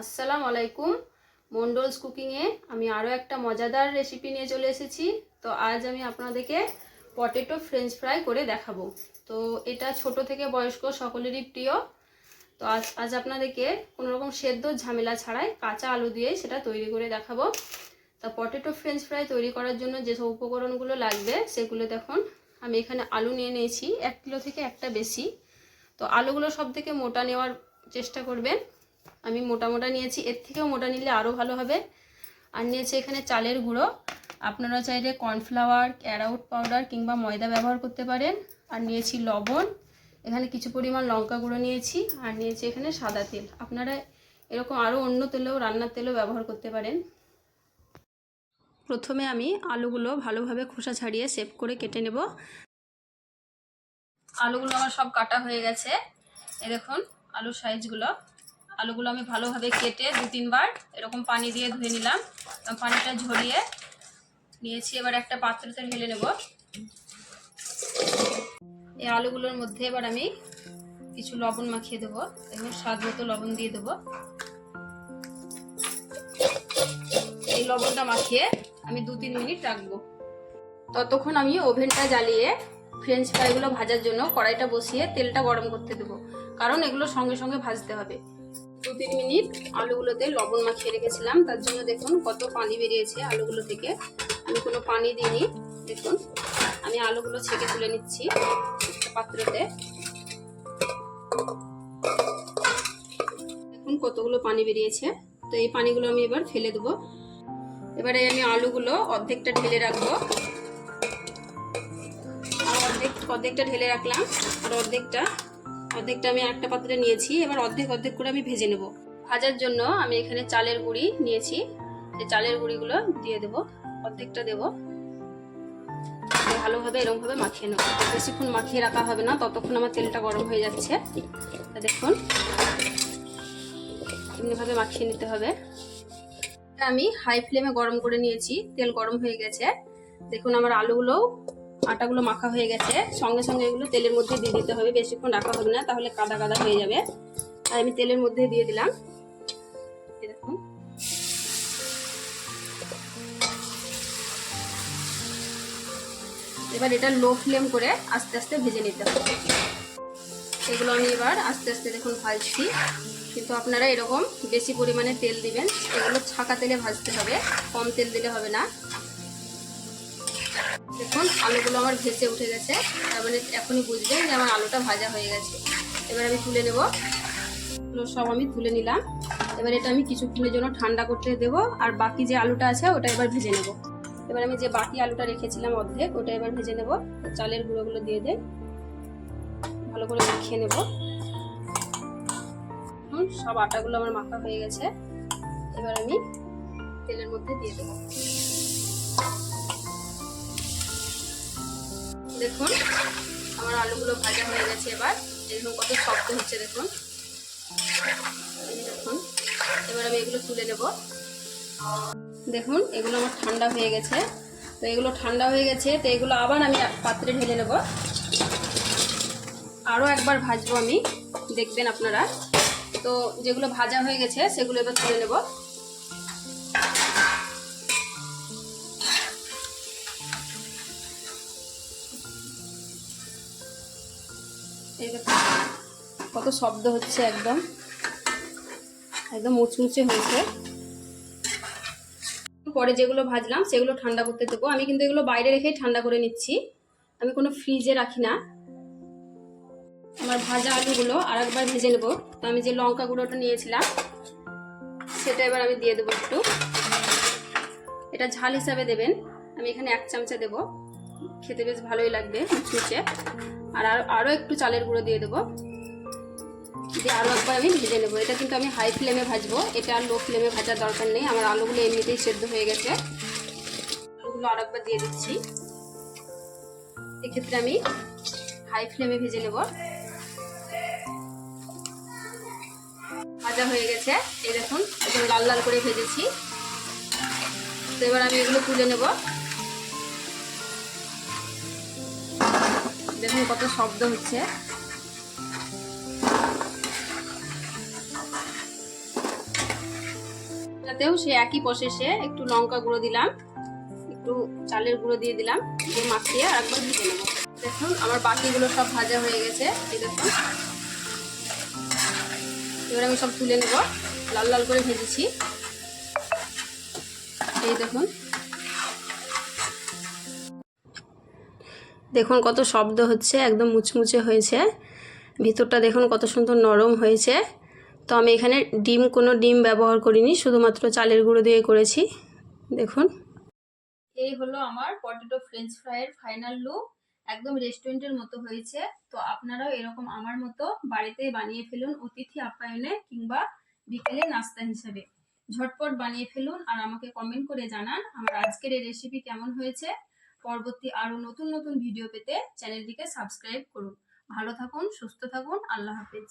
আসসালামু আলাইকুম। মন্ডলস কুকিংয়ে আমি আরও একটা মজাদার রেসিপি নিয়ে চলে এসেছি। তো আজ আমি আপনাদেরকে পটেটো ফ্রেঞ্চ ফ্রাই করে দেখাবো। তো এটা ছোট থেকে বয়স্ক সকলেরই প্রিয়। তো আজ আজ আপনাদেরকে রকম সেদ্ধ ঝামেলা ছাড়াই কাঁচা আলু দিয়ে সেটা তৈরি করে দেখাবো। তা পটেটো ফ্রেঞ্চ ফ্রাই তৈরি করার জন্য যেসব উপকরণগুলো লাগবে, সেগুলো দেখুন। আমি এখানে আলু নিয়ে নিয়েছি, এক কিলো থেকে একটা বেশি। তো আলুগুলো সব থেকে মোটা নেওয়ার চেষ্টা করবেন। আমি মোটা মোটা নিয়েছি, এর থেকেও মোটা নিলে আরও ভালো হবে। আর নিয়েছি এখানে চালের গুঁড়ো। আপনারা চাইলে কর্নফ্লাওয়ার ক্যারাউট পাউডার কিংবা ময়দা ব্যবহার করতে পারেন। আর নিয়েছি লবণ। এখানে কিছু পরিমাণ লঙ্কা গুঁড়ো নিয়েছি। আর নিয়েছি এখানে সাদা তেল। আপনারা এরকম আরও অন্য তেলেও, রান্নার তেলও ব্যবহার করতে পারেন। প্রথমে আমি আলুগুলো ভালোভাবে খোসা ছাড়িয়ে সেভ করে কেটে নেব। আলুগুলো আমার সব কাটা হয়ে গেছে। এ দেখুন, আলুর সাইজগুলো আলুগুলো আমি ভালোভাবে কেটে দু তিনবার এরকম পানি দিয়ে ধুয়ে নিলাম। পানিটা ঝরিয়ে নিয়েছি, এবার একটা পাত্রতে ঢেলে নেব। এই আলুগুলোর মধ্যে এবার আমি কিছু লবণ মাখিয়ে দেবো এবং স্বাদ মতো লবণ দিয়ে দেবো। এই লবণটা মাখিয়ে আমি দু তিন মিনিট রাখব। ততক্ষণ আমি ওভেনটা জ্বালিয়ে ফ্রেঞ্চ ফ্রাইগুলো ভাজার জন্য কড়াইটা বসিয়ে তেলটা গরম করতে দেবো, কারণ এগুলো সঙ্গে সঙ্গে ভাজতে হবে। দু তিন মিনিট আলুগুলোতে লবণ মাখিয়ে রেখেছিলাম। তার জন্য দেখুন কত পানি বেরিয়েছে আলুগুলো থেকে। আমি কোনো পানি দিইনি। দেখুন, আমি আলুগুলো ছেঁকে তুলে নিচ্ছি একটা পাত্রতে। দেখুন কতগুলো পানি বেরিয়েছে। তো এই পানিগুলো আমি এবার ফেলে দেবো। এবারে আমি আলুগুলো অর্ধেকটা ঢেলে রাখব। আর অর্ধেক, অর্ধেকটা ঢেলে রাখলাম। আর অর্ধেকটা অর্ধেকটা আমি একটা পাত্রে নিয়েছি, এবার অর্ধেক অর্ধেক করে আমি ভেজে নেব। ভাজার জন্য আমি এখানে চালের গুঁড়ি নিয়েছি এই চালের গুঁড়িগুলো দিয়ে দেব, অর্ধেকটা দেব। ভালোভাবে এরকমভাবে মাখিয়ে নেব। বেশিক্ষণ মাখিয়ে রাখা হবে না, ততক্ষণ আমার তেলটা গরম হয়ে যাচ্ছে। দেখুন, এমনিভাবে মাখিয়ে নিতে হবে। আমি হাই ফ্লেমে গরম করে নিয়েছি, তেল গরম হয়ে গেছে। দেখুন আমার আলুগুলোও আটাগুলো মাখা হয়ে গেছে। সঙ্গে সঙ্গে এগুলো তেলের মধ্যে দিয়ে দিতে হবে। বেশিক্ষণ রাখা হবে না, তাহলে কাদা কাদা হয়ে যাবে। আর আমি তেলের মধ্যে দিয়ে দিলাম। দেখুন এবার এটা লো ফ্লেম করে আস্তে আস্তে ভেজে নিতে হবে। এগুলো আমি এবার আস্তে আস্তে দেখুন ভাজছি। কিন্তু আপনারা এরকম বেশি পরিমাণে তেল দিবেন, এগুলো ছাকা তেলে ভাজতে হবে। কম তেল দিলে হবে না। দেখুন, আলুগুলো আমার ভেসে উঠে গেছে। তার মানে এখনই বুঝবেন যে আমার আলুটা ভাজা হয়ে গেছে। এবার আমি তুলে নেব। সব আমি তুলে নিলাম। এবার এটা আমি কিছুক্ষণের জন্য ঠান্ডা করতে দেব, আর বাকি যে আলুটা আছে, ওটা এবার ভেজে নেব। এবার আমি যে বাকি আলুটা রেখেছিলাম অর্ধেক, ওটা এবার ভেজে নেব। চালের গুঁড়োগুলো দিয়ে দেয় ভালো করে মাখিয়ে নেব। সব আটাগুলো আমার মাখা হয়ে গেছে। এবার আমি তেলের মধ্যে দিয়ে দেবো। দেখুন, আমার আলুগুলো ভাজা হয়ে গেছে এবার। দেখুন কত শক্ত হচ্ছে, দেখুন। দেখুন, এবার আমি এগুলো তুলে নেব। দেখুন, এগুলো আমার ঠান্ডা হয়ে গেছে। তো এগুলো ঠান্ডা হয়ে গেছে, তো এগুলো আবার আমি পাত্রে ঢেলে নেব। আরও একবার ভাজবো আমি, দেখবেন আপনারা। তো যেগুলো ভাজা হয়ে গেছে, সেগুলো এবার তুলে নেব। কত শব্দ হচ্ছে একদম। একদম মুচমুচে হয়েছে। পরে যেগুলো ভাজলাম, সেগুলো ঠান্ডা করতে দেবো। আমি কিন্তু এগুলো বাইরে রেখেই ঠান্ডা করে নিচ্ছি। আমি কোনো ফ্রিজে রাখি না। আমার ভাজা আলুগুলো আর একবার ভেজে নেব। তো আমি যে লঙ্কা গুঁড়োটা নিয়েছিলাম, সেটা এবার আমি দিয়ে দেবো একটু। এটা ঝাল হিসাবে দেবেন। আমি এখানে এক চামচা দেবো। খেতে বেশ ভালোই লাগবে মুচমুচে আর আরও একটু চালের গুঁড়ো দিয়ে দেবো। দিয়ে আরও একবার আমি ভেজে নেব। এটা কিন্তু আমি হাই ফ্লেমে ভাজবো। এটা আর লো ফ্লেমে ভাজার দরকার নেই। আমার আলুগুলো এমনিতেই সেদ্ধ হয়ে গেছে। আলুগুলো আর একবার দিয়ে দিচ্ছি। এক্ষেত্রে আমি হাই ফ্লেমে ভেজে নেব। ভাজা হয়ে গেছে। এই দেখুন একদম লাল লাল করে ভেজেছি। তো এবার আমি এগুলো তুলে নেব। দেখুন কত শব্দ হচ্ছে। তাতেও সে একই প্রসেসে একটু লঙ্কা গুঁড়ো দিলাম, একটু চালের গুঁড়ো দিয়ে দিলাম, দিয়ে মাখিয়ে আর একবার ভেজে নেব। দেখুন আমার বাকিগুলো সব ভাজা হয়ে গেছে, এই দেখুন। এবার আমি সব তুলে নেব, লাল লাল করে ভেজেছি। এই দেখুন। দেখুন কত শব্দ হচ্ছে, একদম মুচমুচে হয়েছে। ভিতরটা দেখুন কত সুন্দর নরম হয়েছে। তো আমি এখানে ডিম, কোনো ডিম ব্যবহার করিনি, শুধুমাত্র চালের গুঁড়ো দিয়ে করেছি। দেখুন। এই হলো আমার পটেটো ফ্রেঞ্চ ফ্রাইয়ের ফাইনাল লুক একদম রেস্টুরেন্টের মতো হয়েছে। তো আপনারাও এরকম আমার মতো বাড়িতে বানিয়ে ফেলুন অতিথি আপ্যায়নে কিংবা বিকেলে নাস্তা হিসেবে। ঝটপট বানিয়ে ফেলুন আর আমাকে কমেন্ট করে জানান আমার আজকের এই রেসিপি কেমন হয়েছে। পরবর্তী আরও নতুন নতুন ভিডিও পেতে চ্যানেলটিকে সাবস্ক্রাইব করুন। ভালো থাকুন, সুস্থ থাকুন, আল্লাহ হাফেজ।